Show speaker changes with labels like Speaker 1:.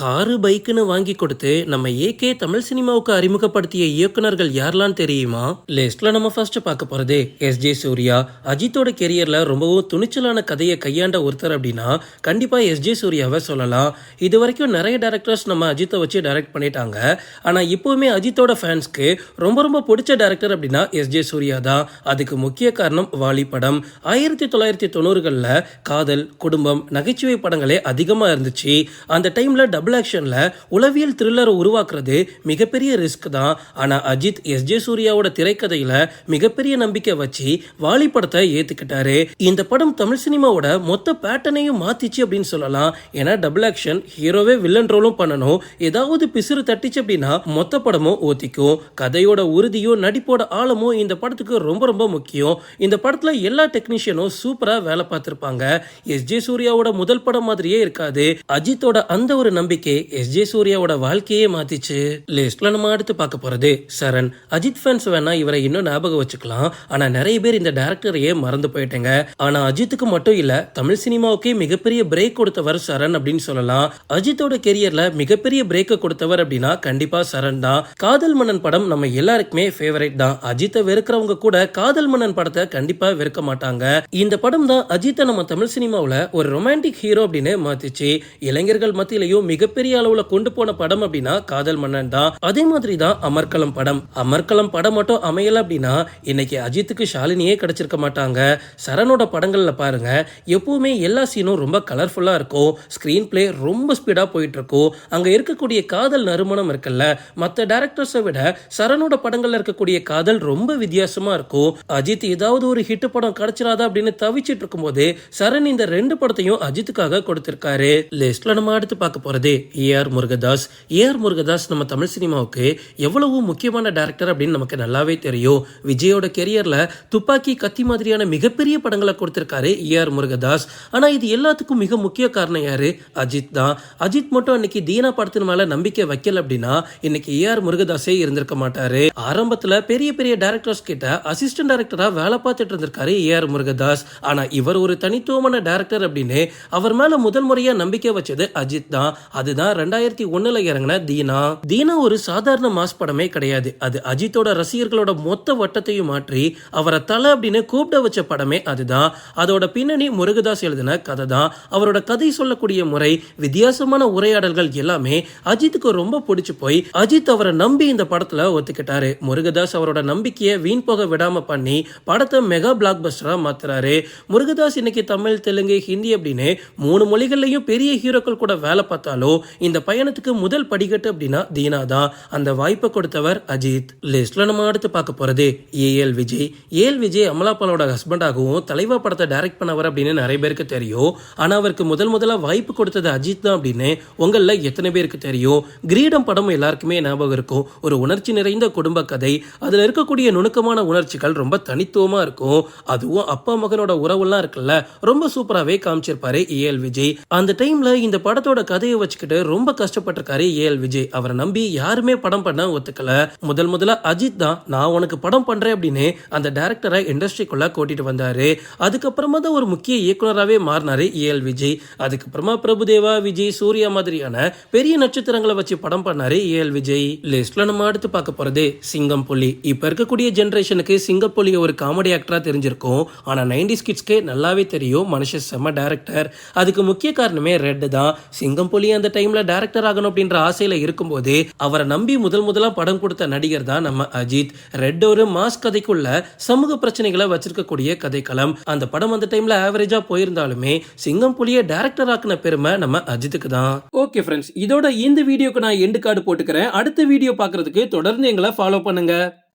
Speaker 1: Car பைக்குன்னு வாங்கி கொடுத்து நம்ம ஏகே தமிழ் சினிமாவுக்கு அறிமுகப்படுத்திய இயக்குனர்கள் யாரெல்லாம் தெரியுமா? லிஸ்ட்ல நம்ம ஃபர்ஸ்ட் பார்க்க போறது எஸ் ஜே சூர்யா. அஜித்தோட கெரியர்ல ரொம்பவும் துணிச்சலான கதையை கையாண்ட ஒருத்தர் அப்படின்னா கண்டிப்பா எஸ் ஜே சூர்யாவை சொல்லலாம். இது வரைக்கும் நிறைய டேரக்டர்ஸ் நம்ம அஜித்தை வச்சு டைரக்ட் பண்ணிட்டாங்க. ஆனா இப்போவுமே அஜித்தோட ஃபேன்ஸ்க்கு ரொம்ப ரொம்ப பிடிச்ச டேரக்டர் அப்படின்னா எஸ் ஜே சூர்யா தான். அதுக்கு முக்கிய காரணம் வாலி படம். ஆயிரத்தி தொள்ளாயிரத்தி தொண்ணூறுகளில் காதல் குடும்பம் நகைச்சுவை படங்களே அதிகமாக இருந்துச்சு. அந்த டைம்ல டபுள் ஆக்ஷனில் உளவியல் த்ரில்லரை உருவாக்குறது மிகப்பெரிய ரிஸ்க் தான். ஆனால் அஜித் எஸ் ஜே சூர்யாவோட திரைக்கதையில் மிகப்பெரிய நம்பிக்கை வச்சு வாலி படத்தை ஏற்றுக்கிட்டாரு இந்த படம் தமிழ் சினிமாவோட மொத்த பேட்டர்னையும் மாத்திச்சு அப்படின்னு சொல்லலாம். ஏன்னா டபுள் ஆக்ஷன் ஹீரோவே வில்லன் ரோலும் பண்ணணும். ஏதாவது பிசுறு தட்டிச்சு அப்படின்னா மொத்த படமும் ஓத்திக்கும். கதையோட உறுதியும் நடிப்போட ஆழமும் இந்த படத்துக்கு ரொம்ப ரொம்ப முக்கியம். இந்த படத்தில் எல்லா டெக்னீஷியனும் சூப்பராக வேலை பார்த்துருப்பாங்க. எஸ் ஜே சூர்யாவோட முதல் படம் மாதிரியே இருக்காது. அஜித்தோட அந்த ஒரு நம்பிக்கை எஸ் ஜே சூர்யாவோட வாழ்க்கையே மாத்திச்சு. லிஸ்ட்ல நம்ம அடுத்து பார்க்க போறது சரண். அஜித் ஃபேன்ஸ் வேணா இவரை இன்னும் ஞாபகம் வச்சுக்கலாம். ஆனா நிறைய பேர் இந்த டேரக்டரையே மறந்து போயிட்டேங்க. ஆனா அஜித்துக்கு மட்டும் இல்ல தமிழ் சினிமாவுக்கே மிகப்பெரிய பிரேக் கொடுத்தவர் சரண் அப்படின்னு சொல்லலாம். அஜித்தோட கெரியர்ல மிகப்பெரிய பிரேக்கை கொடுத்தவர் அப்படின்னா கண்டிப்பா சரண் தான். காதல் மன்னன் படம் நம்ம எல்லாருக்குமே ஃபேவரட் தான். அஜித்தை வெறுக்கிறவங்க கூட காதல் மன்னன் படத்தை கண்டிப்பா வெறுக்க மாட்டாங்க. இந்த படம் தான் அஜித்தை நம்ம தமிழ் சினிமாவுல ஒரு ரொமான்டிக் ஹீரோ அப்படின்னு மாத்திச்சு. இளைஞர்கள் மத்தியிலையும் மிக மிகப்பெரிய அளவுல கொண்டு போன படம் அப்படின்னா காதல் மன்னன் தான். அதே மாதிரி தான் அமர்கலம் படம். அமர்கலம் படம் மட்டும் அமையல அப்படின்னா இன்னைக்கு அஜித்துக்கு ஷாலினியே கிடைச்சிருக்க மாட்டாங்க. சரணோட படங்கள்ல பாருங்க எப்பவுமே எல்லா சீனும் ரொம்ப கலர்ஃபுல்லா இருக்கும். ஸ்கிரீன் பிளே ரொம்ப ஸ்பீடா போயிட்டு இருக்கும் அங்க இருக்கக்கூடிய காதல் நறுமணம் இருக்குல்ல மற்ற டேரக்டர்ஸை விட சரணோட படங்கள்ல இருக்கக்கூடிய காதல் ரொம்ப வித்தியாசமா இருக்கும். அஜித் ஏதாவது ஒரு ஹிட் படம் கிடைச்சிடாதா அப்படின்னு தவிச்சிட்டு இருக்கும்போது சரண் இந்த ரெண்டு படத்தையும் அஜித்துக்காக கொடுத்திருக்காரு. லிஸ்ட்ல நம்ம அடுத்து பார்க்க போறது ஏஆர் முருகதாஸ். ஏஆர் முருகதாஸ் நம்ம தமிழ் சினிமாவுக்கு எவ்வளவு முக்கியமான டேரக்டர் அப்படின்னு நமக்கு நல்லாவே தெரியும். விஜயோட கெரியரில் துப்பாக்கி கத்தி மாதிரியான மிகப்பெரிய படங்களை கொடுத்திருக்காரு ஏஆர் முருகதாஸ். ஆனால் இது எல்லாத்துக்கும் மிக முக்கிய காரணம் யாரு? அஜித் தான். அஜித் மட்டும் அன்னைக்கு தீனா படத்தின் மேல நம்பிக்கை வைக்கல அப்படின்னா இன்னைக்கு ஏஆர் முருகதாஸே இருந்திருக்க மாட்டாரு. ஆரம்பத்துல பெரிய பெரிய டேரக்டர்ஸ் கிட்ட அசிஸ்டன்ட் டேரக்டராக வேலை பார்த்துட்டு இருந்திருக்காரு ஏஆர் முருகதாஸ். ஆனால் இவர் ஒரு தனித்துவமான டேரக்டர் அப்படின்னு அவர் மேல முதல் முறையாக நம்பிக்கை வச்சது அஜித் தான். அதுதான் ரெண்டாயிரத்தி ஒண்ணுல இறங்கின தீனா. தீனா ஒரு சாதாரண மாஸ் படமே கிடையாது. அது அஜித்தோட ரசிகர்களோட மொத்த வட்டத்தையும் மாற்றி அவரை தலை அப்படின்னு கூப்பிட வச்ச படமே அதுதான். அதோட பின்னணி முருகதாஸ் எழுதின கதை தான் அவரோட கதை சொல்லக்கூடிய முறை வித்தியாசமான உரையாடல்கள் எல்லாமே அஜித்துக்கு ரொம்ப பிடிச்சு போய் அஜித் அவரை நம்பி இந்த படத்துல ஒத்துக்கிட்டாரு. முருகதாஸ் அவரோட நம்பிக்கையை வீண் போக விடாம பண்ணி படத்தை மெகா பிளாக் பஸ்டரா மாத்துறாரு. முருகதாஸ் இன்னைக்கு தமிழ் தெலுங்கு ஹிந்தி அப்படின்னு மூணு மொழிகள்லயும் பெரிய ஹீரோக்கள் கூட வேலை பார்த்தாலும் இந்த பயணத்துக்கு முதல் படிக்கட்டு அப்படின்னா தீனா தான். அந்த வாய்ப்பை கொடுத்தவர் அஜித். லிஸ்ட்ல நம்ம அடுத்து பார்க்க போறது A L Vijay. A L Vijay அமலாபாலோட ஹஸ்பண்டாகவும் தலைவா படத்தை டைரக்ட் பண்ணவர் அப்படின்னு நிறைய பேருக்கு தெரியும். ஆனா அவருக்கு முதல் முதலா வாய்ப்பு கொடுத்தது அஜித் தான் அப்படின்னு உங்கள எத்தனை பேருக்கு தெரியும்? கிரீடம் படம் எல்லாருக்குமே ஞாபகம் இருக்கும். ஒரு உணர்ச்சி நிறைந்த குடும்ப கதை. அதுல இருக்கக்கூடிய நுணுக்கமான உணர்ச்சிகள் ரொம்ப தனித்துவமா இருக்கும். அதுவும் அப்பா மகனோட உறவுலாம் இருக்குல்ல ரொம்ப சூப்பராகவே காமிச்சிருப்பாரு ஏஎல் விஜய். அந்த டைம்ல இந்த படத்தோட கதையை வச்சு வச்சுக்கிட்டு ரொம்ப கஷ்டப்பட்டிருக்காரு ஏஎல் விஜய். அவரை நம்பி யாருமே படம் பண்ண ஒத்துக்கல. முதல் முதல்ல அஜித் தான் நான் உனக்கு படம் பண்றேன் அப்படின்னு அந்த டேரக்டரை இண்டஸ்ட்ரிக்குள்ள கூட்டிட்டு வந்தாரு. அதுக்கப்புறமா தான் ஒரு முக்கிய இயக்குனராகவே மாறினாரு ஏஎல் விஜய். அதுக்கப்புறமா பிரபுதேவா விஜய் சூர்யா மாதிரியான பெரிய நட்சத்திரங்களை வச்சு படம் பண்ணாரு ஏஎல் விஜய். லிஸ்ட்ல நம்ம அடுத்து பார்க்க போறது சிங்கம் புலி. இப்ப இருக்கக்கூடிய ஜென்ரேஷனுக்கு சிங்கம் புலி ஒரு காமெடி ஆக்டரா தெரிஞ்சிருக்கும். ஆனா நைன்டிஸ் கிட்ஸ்க்கே நல்லாவே தெரியும் மனுஷன் செம்ம டேரக்டர் அதுக்கு முக்கிய காரணமே ரெட் தான். சிங்கம் புலி அந்த டைம்ல டேரக்டர் ஆகணும் அப்படின்ற ஆசையில இருக்கும்போது அவரை நம்பி முதல் முதலா படம் கொடுத்த நடிகர் தான் நம்ம அஜித். ரெட் ஒரு மாஸ் கதைக்குள்ள சமூக பிரச்சனைகளை வச்சிருக்கக்கூடிய கதைக்களம். அந்த படம் அந்த டைம்ல ஆவரேஜா போயிருந்தாலுமே சிங்கம் புலியை டேரக்டர் ஆக்கின பெருமை நம்ம அஜித்துக்கு தான். ஓகே ஃப்ரெண்ட்ஸ் இதோட இந்த வீடியோக்கு நான் எண்டு கார்டு போட்டுக்கிறேன். அடுத்த வீடியோ பாக்குறதுக்கு தொடர்ந்து எங்களை ஃபாலோ பண்ணுங்க.